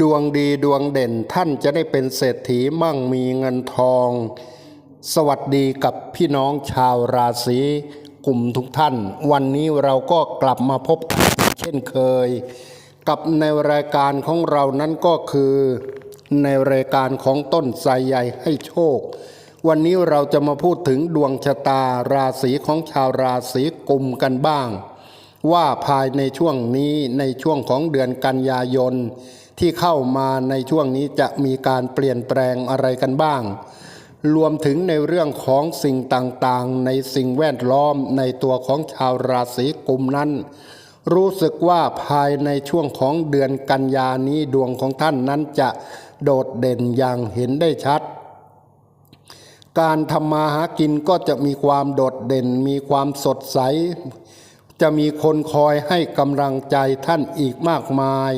ดวงดีดวงเด่นท่านจะได้เป็นเศรษฐีมั่งมีเงินทอง สวัสดีกับพี่น้องชาวราศีกลุ่มทุกท่าน วันนี้เราก็กลับมาพบกันเช่นเคย กับในรายการของเรานั้นก็คือ ในรายการของต้นไทรใหญ่ให้โชค วันนี้เราจะมาพูดถึงดวงชะตาราศีของชาวราศีกลุ่มกันบ้าง ว่าภายในช่วงนี้ในช่วงของเดือนกันยายน ที่เข้ามาในช่วงนี้จะมีการเปลี่ยนแปลงอะไรกันบ้าง รวมถึงในเรื่องของสิ่งต่างๆ ในสิ่งแวดล้อมในตัวของชาวราศีกุมนั้น รู้สึกว่าภายในช่วงของเดือนกันยานี้ดวงของท่านนั้นจะโดดเด่นอย่างเห็นได้ชัด การทำมาหากินก็จะมีความโดดเด่นมีความสดใส จะมีคนคอยให้กำลังใจท่านอีกมากมาย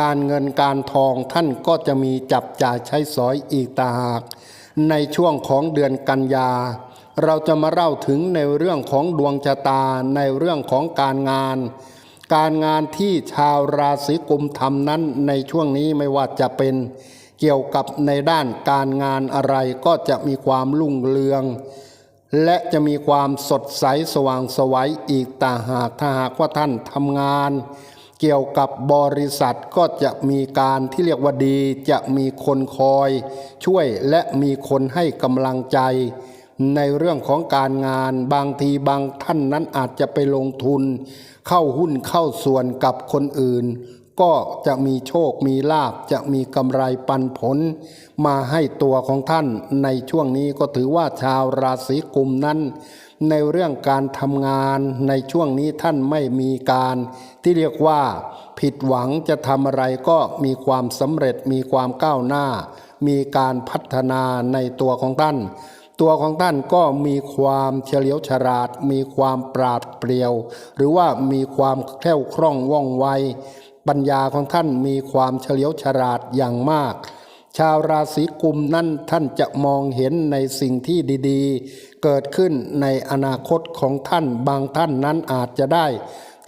การเงินการทองท่านก็จะมีจับจ่ายใช้สอยอีกต่างหาก ในช่วงของเดือนกันยา เราจะมาเล่าถึงในเรื่องของดวงชะตาในเรื่องของการงาน การงานที่ชาวราศีกุมทำนั้นในช่วงนี้ไม่ว่าจะเป็นเกี่ยวกับในด้านการงานอะไรก็จะมีความรุ่งเรือง และจะมีความสดใสสว่างไสวัยอีกต่างหากถ้าหากว่าท่านทำงาน เกี่ยวกับบริษัทก็จะมีการที่เรียกว่าดี จะมีคนคอย ช่วยและมีคนให้กำลังใจ ในเรื่องของการงานบางทีบางท่านนั้นอาจจะไปลงทุน เข้าหุ้นเข้าส่วนกับคนอื่น ก็จะมีโชคมีลาบจะมีกำไรปันผล มาให้ตัวของท่านในช่วงนี้ก็ถือว่าชาวราศีกุมนั้น ในเรื่องการทำงานในช่วงนี้ท่านไม่มีการ ที่เรียกว่า ผิดหวังจะทำอะไรก็มีความสำเร็จมีความก้าวหน้า มีการพัฒนาในตัวของท่าน ตัวของท่านก็มีความเฉลียวฉลาด มีความปราดเปรียว หรือว่ามีความแคล่วคล่องว่องไวปัญญาของท่านมีความเฉลียวฉลาดอย่างมาก ชาวราศีกุมนั้นท่านจะมองเห็นในสิ่งที่ดีๆ เกิดขึ้นในอนาคตของท่านบางท่านนั้นอาจจะได้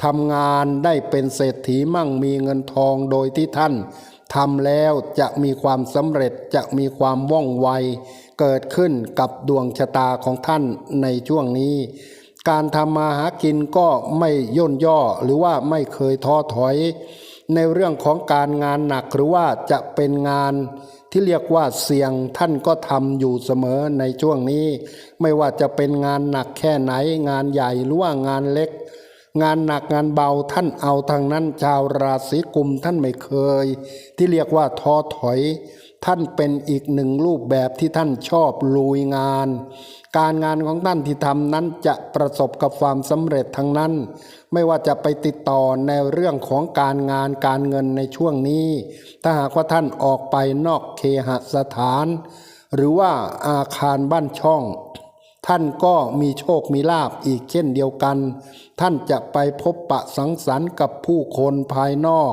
ทำงานได้เป็นเศรษฐีมั่งมีเงินทองโดยที่ท่านทำแล้วจะมีความสำเร็จจะมีความว่องไว เกิดขึ้นกับดวงชะตาของท่านในช่วงนี้ การทำมาหากินก็ไม่ย่นย่อหรือว่าไม่เคยท้อถอย ในเรื่องของการงานหนักหรือว่าจะเป็นงานที่เรียกว่าเสี่ยงท่านก็ทำอยู่เสมอในช่วงนี้ ไม่ว่าจะเป็นงานหนักแค่ไหน งานใหญ่หรือว่างานเล็ก งานหนักงานเบาท่านเอาทางนั้นชาวราศีกุมท่านไม่เคย ที่เรียกว่าท้อถอย ท่านเป็นอีกหนึ่งรูปแบบที่ท่านชอบลุยงาน การงานของท่านที่ทำนั้นจะประสบกับความสำเร็จทั้งนั้น ไม่ว่าจะไปติดต่อในเรื่องของการงานการเงินในช่วงนี้ ถ้าหากว่าท่านออกไปนอกเคหสถาน หรือว่าอาคารบ้านช่อง ท่านก็มีโชคมีลาบอีกเช่นเดียวกัน ท่านจะไปพบปะสังสรรค์กับผู้คนภายนอก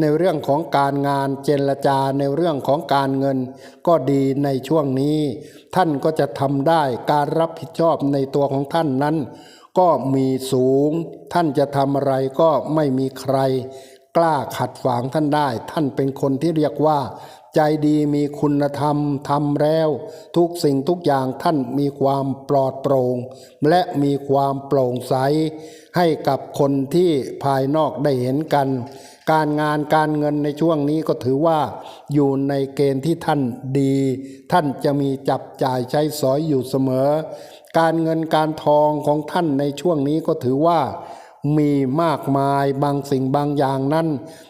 ในเรื่องของการงานเจรจาในเรื่องของการเงิน ก็ดีในช่วงนี้ ท่านก็จะทำได้การรับผิดชอบในตัวของท่านนั้น ก็มีสูง ท่านจะทำอะไรก็ไม่มีใคร กล้าขัดฝางท่านได้ ท่านเป็นคนที่เรียกว่า ใจดีมีคุณธรรมทำแล้ว ทุกสิ่งทุกอย่างท่านมีความปลอดโปร่ง และมีความโปร่งใส ให้กับคนที่ภายนอกได้เห็นกัน การงานการเงินในช่วงนี้ก็ถือว่า อยู่ในเกณฑ์ที่ท่านดี ท่านจะมีจับจ่ายใช้สอยอยู่เสมอ การเงินการทองของท่านในช่วงนี้ก็ถือว่ามีมากมายบางสิ่งบางอย่างนั้น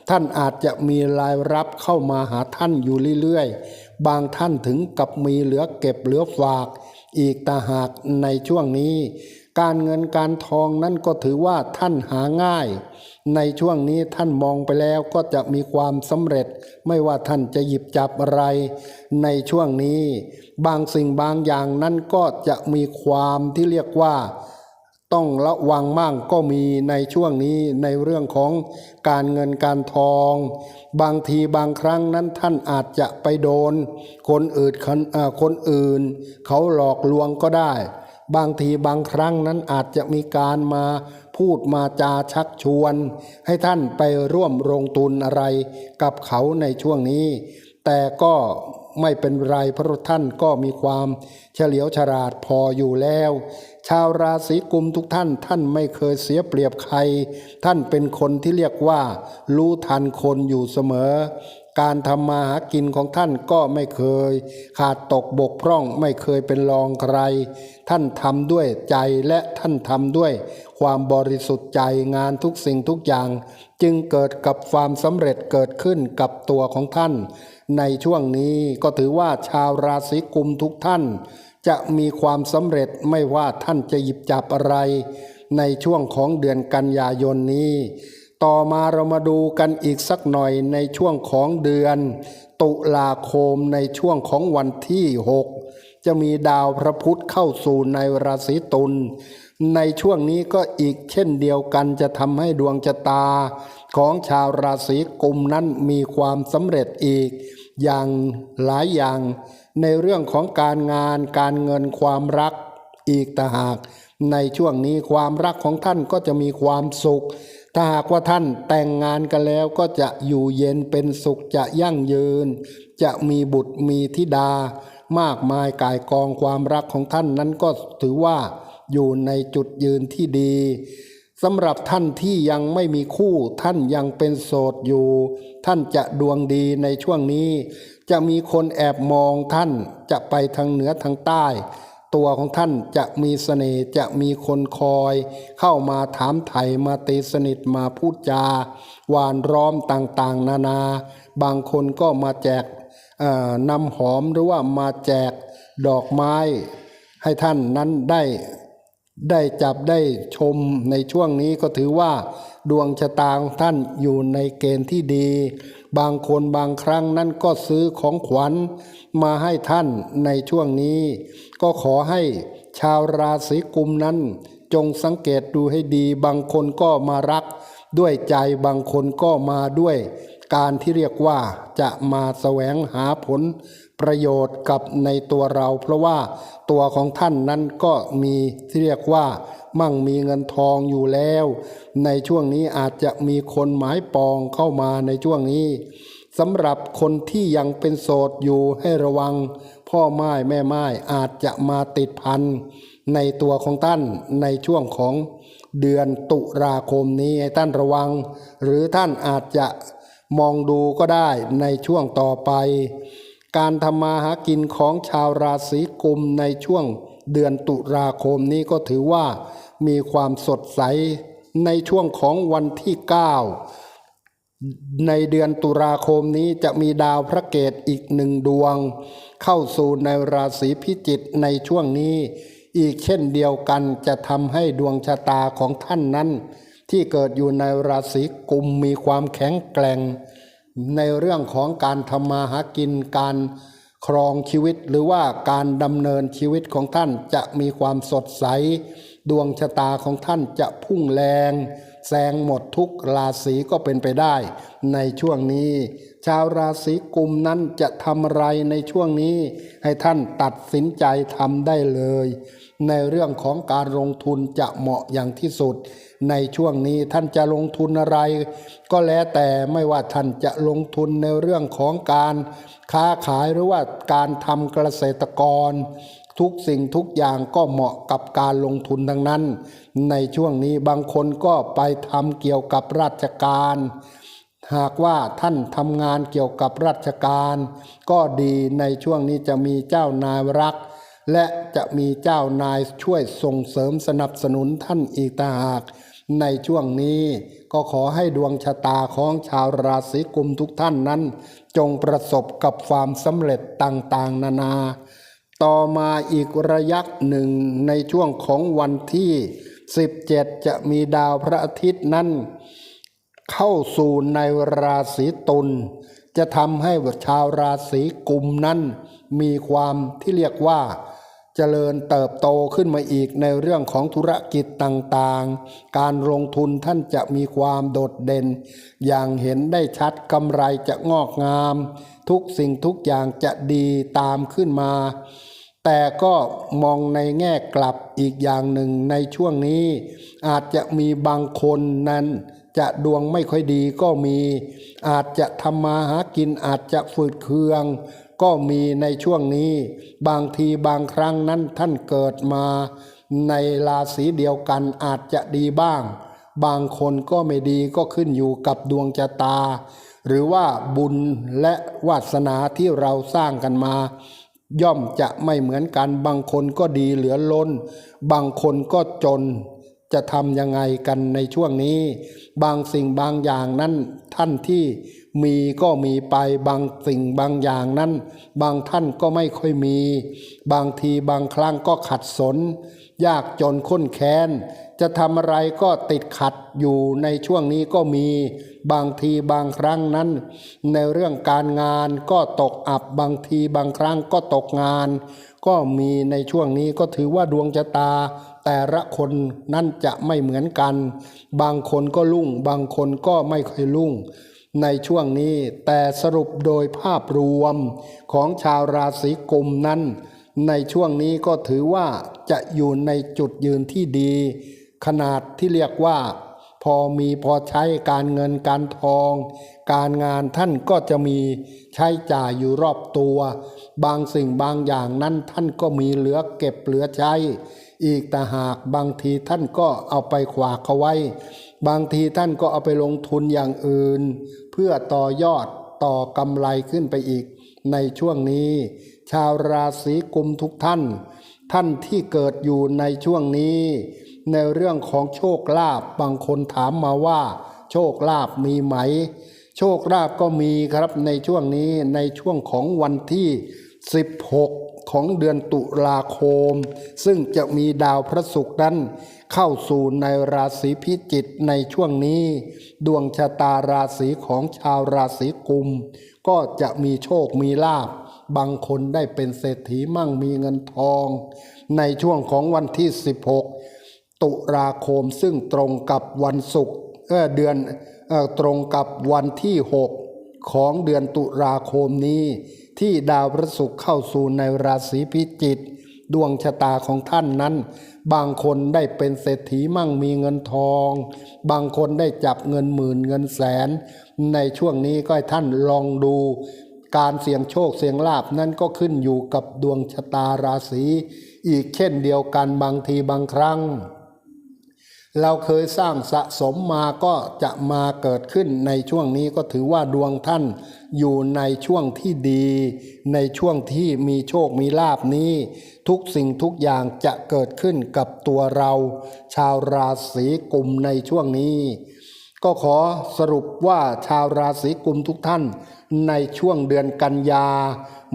ท่านอาจจะมีรายรับเข้ามาหาท่านอยู่เรื่อยๆ บางท่านถึงกับมีเหลือเก็บเหลือฝาก อีกต่าหากในช่วงนี้ การเงินการทองนั้นก็ถือว่าท่านหาง่าย ในช่วงนี้ท่านมองไปแล้วก็จะมีความสำเร็จ ไม่ว่าท่านจะหยิบจับอะไร ในช่วงนี้ บางสิ่งบางอย่างนั้นก็จะมีความที่เรียกว่า ต้องระวังมั่งก็มีในช่วงนี้ในเรื่องของการเงินการทอง บางทีบางครั้งนั้นท่านอาจจะไปโดน คนอื่นคนเอ่อคนอื่น เขาหลอกลวงก็ได้ บางทีบางครั้งนั้นอาจจะมีการมาพูดมาจาชักชวน ให้ท่านไปร่วมลงทุนอะไรกับเขาในช่วงนี้ แต่ก็ไม่เป็นไรเพราะท่านก็มีความเฉลียวฉลาดพออยู่แล้ว ชาวราศีกุมทุกท่านท่านไม่เคยเสียเปรียบใคร ท่านเป็นคนที่เรียกว่า รู้ทันคนอยู่เสมอ การทำมาหากินของท่านก็ไม่เคย ขาดตกบกพร่องไม่เคยเป็นรองใคร ท่านทำด้วยใจและท่านทำด้วย ความบริสุทธิ์ใจงานทุกสิ่งทุกอย่าง จึงเกิดกับความสำเร็จเกิดขึ้นกับตัวของท่าน ในช่วงนี้ก็ถือว่าชาวราศีกุมทุกท่าน จะมีความสำเร็จไม่ว่าท่านจะหยิบจับอะไร ในช่วงของเดือนกันยายนนี้ ต่อมาเรามาดูกันอีกสักหน่อยในช่วงของเดือน ตุลาคมในช่วงของวันที่ 6 จะมีดาวพระพุธเข้าสู่ในราศีตุลในช่วงนี้ก็อีกเช่นเดียวกันจะทำให้ดวงชะตา ของชาวราศีกุมนั้นมีความสำเร็จอีก อย่างหลายอย่าง ในเรื่องของการงานการเงินความรักอีกต่างหาก ในช่วงนี้ความรักของท่านก็จะมีความสุข ถ้าหากว่าท่านแต่งงานกันแล้วก็จะอยู่เย็นเป็นสุขจะยั่งยืน จะมีบุตรมีธิดา มากมายกายกองความรักของท่านนั้นก็ถือว่าอยู่ในจุดยืนที่ดีสำหรับท่านที่ยังไม่มีคู่ท่านยังเป็นโสดอยู่ ท่านจะดวงดีในช่วงนี้ จะมีคนแอบมองท่านจะไปทางเหนือทางใต้ ตัวของท่านจะมีเสน่ห์จะมีคนคอย เข้ามาถามไถ่มาตีสนิทมาพูดจา หวานร้อมต่างๆ นานา บางคนก็มาแจกนำหอมหรือว่ามาแจกดอกไม้ ให้ท่านนั้นได้ ได้จับได้ชมในช่วงนี้ก็ถือว่า ดวงชะตาของท่านอยู่ในเกณฑ์ที่ดี บางคนบางครั้งนั้นก็ซื้อของขวัญมาให้ท่านในช่วงนี้ ก็ขอให้ชาวราศีกุมนั้น จงสังเกตดูให้ดี บางคนก็มารักด้วยใจบางคนก็มาด้วย การที่เรียกว่าจะมาแสวงหาผลประโยชน์กับในตัวเรา เพราะว่าตัวของท่านนั้นก็มีที่เรียกว่ามั่งมีเงินทองอยู่แล้ว ในช่วงนี้อาจจะมีคนหมายปองเข้ามาในช่วงนี้สำหรับคนที่ยังเป็นโสดอยู่ให้ระวัง พ่อไม้แม่ไม้อาจจะมาติดพันในตัวของท่านในช่วงของเดือนตุลาคมนี้ให้ท่านระวัง หรือท่านอาจจะ มองดูก็ได้ในช่วงต่อไป การทำมาหากินของชาวราศีกุมในช่วงเดือนตุลาคมนี้ก็ถือว่ามีความสดใสในช่วงของวันที่ 9 ในเดือนตุลาคมนี้จะมีดาวพระเกตอีกหนึ่งดวง เข้าสู่ในราศีพิจิกในช่วงนี้ อีกเช่นเดียวกันจะทำให้ดวงชะตาของท่านนั้น ที่เกิดอยู่ในราศีกุมมีความแข็งแกร่ง ในเรื่องของการทำมาหากินการครองชีวิตหรือว่าการดำเนินชีวิตของท่านจะมีความสดใส ดวงชะตาของท่านจะพุ่งแรงแซงหมดทุกราศีก็เป็นไปได้ ในช่วงนี้ ชาวราศีกุมนั้นจะทำอะไรในช่วงนี้ ให้ท่านตัดสินใจทำได้เลย ในเรื่องของการลงทุนจะเหมาะอย่างที่สุด ในช่วงนี้ท่านจะลงทุนอะไร ก็แล้วแต่ไม่ว่าท่านจะลงทุนในเรื่องของการค้าขายหรือว่าการทำเกษตรกร ทุกสิ่งทุกอย่างก็เหมาะกับการลงทุนทั้งนั้น ในช่วงนี้บางคนก็ไปทำเกี่ยวกับราชการ หากว่าท่านทำงานเกี่ยวกับราชการ ก็ดีในช่วงนี้จะมีเจ้านายรัก และจะมีเจ้านายช่วยส่งเสริมสนับสนุนท่านอีกต่างหาก ในช่วงนี้ก็ขอให้ดวงชะตาของชาวราศีกุมทุกท่านนั้น จงประสบกับความสำเร็จต่างๆ นานา ต่อมาอีกระยะหนึ่งในช่วงของวันที่ 17 จะมีดาวพระอาทิตย์นั้น เข้าสู่ในราศีตุลจะทำให้ชาวราศีกุมนั้น มีความที่เรียกว่าเจริญเติบโตขึ้นมาอีกในเรื่องของธุรกิจต่างๆ การลงทุนท่านจะมีความโดดเด่น อย่างเห็นได้ชัดกำไรจะงอกงาม ทุกสิ่งทุกอย่างจะดีตามขึ้นมา แต่ก็มองในแง่กลับอีกอย่างหนึ่งในช่วงนี้ อาจจะมีบางคนนั้น จะดวงไม่ค่อยดีก็มี อาจจะทำมาหากินอาจจะฝืดเคือง ก็มีในช่วงนี้ บางทีบางครั้งนั้นท่านเกิดมา ในราศีเดียวกันอาจจะดีบ้าง บางคนก็ไม่ดีก็ขึ้นอยู่กับดวงชะตา หรือว่าบุญและวาสนาที่เราสร้างกันมา ย่อมจะไม่เหมือนกัน บางคนก็ดีเหลือล้น บางคนก็จน จะทำยังไงกันในช่วงนี้ บางสิ่งบางอย่างนั้น ท่านที่มีก็มีไปบางสิ่งบางอย่างนั้น บางท่านก็ไม่ค่อยมี บางทีบางครั้งก็ขัดสน ยากจนข้นแค้น จะทำอะไรก็ติดขัดอยู่ในช่วงนี้ก็มี บางทีบางครั้งนั้น ในเรื่องการงานก็ตกอับบางทีบางครั้งก็ตกงาน ก็มีในช่วงนี้ก็ถือว่าดวงชะตา แต่ละคนนั่นจะไม่เหมือนกัน บางคนก็รุ่ง บางคนก็ไม่ค่อยรุ่ง ในช่วงนี้แต่สรุปโดยภาพรวมของชาวราศีกุมนั้น ในช่วงนี้ก็ถือว่าจะอยู่ในจุดยืนที่ดี ขนาดที่เรียกว่า พอมีพอใช้การเงินการทอง การงานท่านก็จะมีใช้จ่ายอยู่รอบตัว บางสิ่งบางอย่างนั้นท่านก็มีเหลือเก็บเหลือใช้ อีกแต่หากบางทีท่านก็เอาไปขวากเอาไว้ บางทีท่านก็เอาไปลงทุนอย่างอื่น เพื่อต่อยอดต่อกำไรขึ้นไปอีก ในช่วงนี้ ชาวราศีกุมทุกท่าน ท่านที่เกิดอยู่ในช่วงนี้ ในเรื่องของโชคลาภบางคนถามมาว่า โชคลาภมีไหม โชคลาภก็มีครับในช่วงนี้ในช่วงของวันที่ 16 ของเดือนตุลาคม ซึ่งจะมีดาวพระศุกร์นั้นเข้าสู่ในราศีพิจิกในช่วงนี้ ดวงชะตาราศีของชาวราศีกุม ก็จะมีโชคมีลาภ บางคนได้เป็นเศรษฐีมั่งมีเงินทอง ในช่วงของวันที่ 16 ตุลาคมซึ่งตรงกับวันศุกร์เดือนตรงกับวันที่ 6 ของเดือนตุลาคมนี้ ที่ดาวพระศุกร์เข้าสู่ในราศีพิจิกดวงชะตาของท่านนั้น บางคนได้เป็นเศรษฐีมั่งมีเงินทอง บางคนได้จับเงินหมื่นเงินแสน ในช่วงนี้ก็ให้ท่านลองดู การเสี่ยงโชคเสี่ยงลาบนั้นก็ขึ้นอยู่กับดวงชะตาราศีอีกเช่นเดียวกันบางทีบางครั้ง เราเคยสร้างสะสมมาก็จะมาเกิดขึ้นในช่วงนี้ก็ถือว่าดวงท่านอยู่ในช่วงที่ดี ในช่วงที่มีโชคมีลาบนี้ ทุกสิ่งทุกอย่างจะเกิดขึ้นกับตัวเรา ชาวราศีกุมในช่วงนี้ ก็ขอสรุปว่าชาวราศีกุมทุกท่าน ในช่วงเดือนกันยา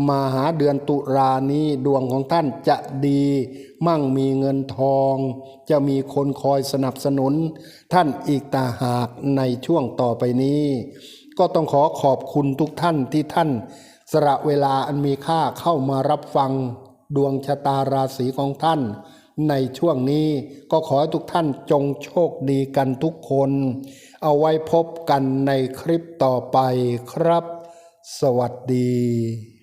มาหาเดือนตุลานี้ดวงของท่านจะดี มั่งมีเงินทอง จะมีคนคอยสนับสนุน ท่านอีกตาหากในช่วงต่อไปนี้ ก็ต้องขอขอบคุณทุกท่านที่ท่าน สละเวลาอันมีค่าเข้ามารับฟัง ดวงชะตาราศีของท่านในช่วงนี้ก็ขอให้ทุกท่านจงโชคดีกันทุกคน เอาไว้พบกันในคลิปต่อไปครับ สวัสดี